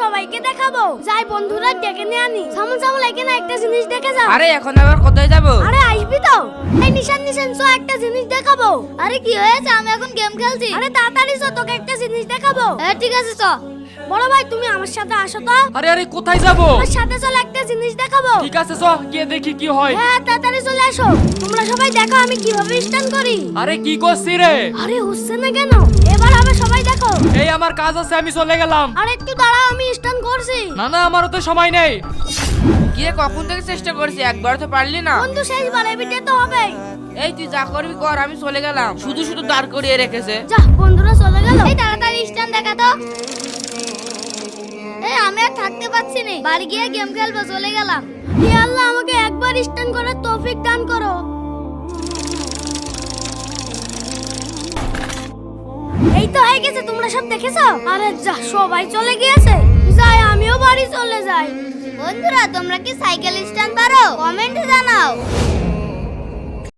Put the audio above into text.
সবাইকে দেখাবো। যাই বন্ধুরা ডেকে নিয়ে আনি। সামন সামুল এখানে একটা জিনিস দেখে যাও। আরে এখন আবার কোথায় যাব? আরে আসবি তো। এই নিশান নিশান সো একটা জিনিস দেখাবো। আরে কি হয়েছে? আমি এখন গেম খেলছি। আরে তাড়াতাড়ি সো তোকে একটা জিনিস দেখাবো। হ্যাঁ ঠিক আছে চো। বড় ভাই তুমি আমার সাথে আসো তো। আরে আরে কোথায় যাব? আমার সাথে চলো একটা জিনিস দেখাবো। ঠিক আছে চ গিয়ে দেখি কি হয়। হ্যাঁ তাড়াতাড়ি চলে আসো। তোমরা সবাই দেখো আমি কীভাবে স্টান করি। আরে কি করছি রে? আরে হচ্ছে না কেন? এবার হবে সবাই দেখো। এই আমার কাজ আছে আমি চলে গেলাম। আর একটু দাঁড়াও আমি স্টান করছি। না না আমারও তো সময় নেই। রে, কখন থেকে চেষ্টা করছি? একবার তো পারলি না। বন্ধু শেষবার এবিটে তো হবে এই তুই যা করবি কর আমি চলে গেলাম। শুধু শুধু দাঁড় করিয়ে রেখেছে। যা বন্ধুরা চলে গেল। এই তাড়াতাড়ি স্টান দেখা তো। না। বাড়ি গিয়ে গেম খেলব, চলে গেলাম। হে আল্লাহ, আমাকে একবার স্ট্যান্ড করার তৌফিক দান করো। এই তো হয়ে গেছে, তোমরা সব দেখেছ? আরে যা, সবাই চলে গিয়েছে। যাই, আমিও বাড়ি চলে যাই। বন্ধুরা, তোমরা কি সাইকেল স্ট্যান্ড পারো কমেন্টে জানাও।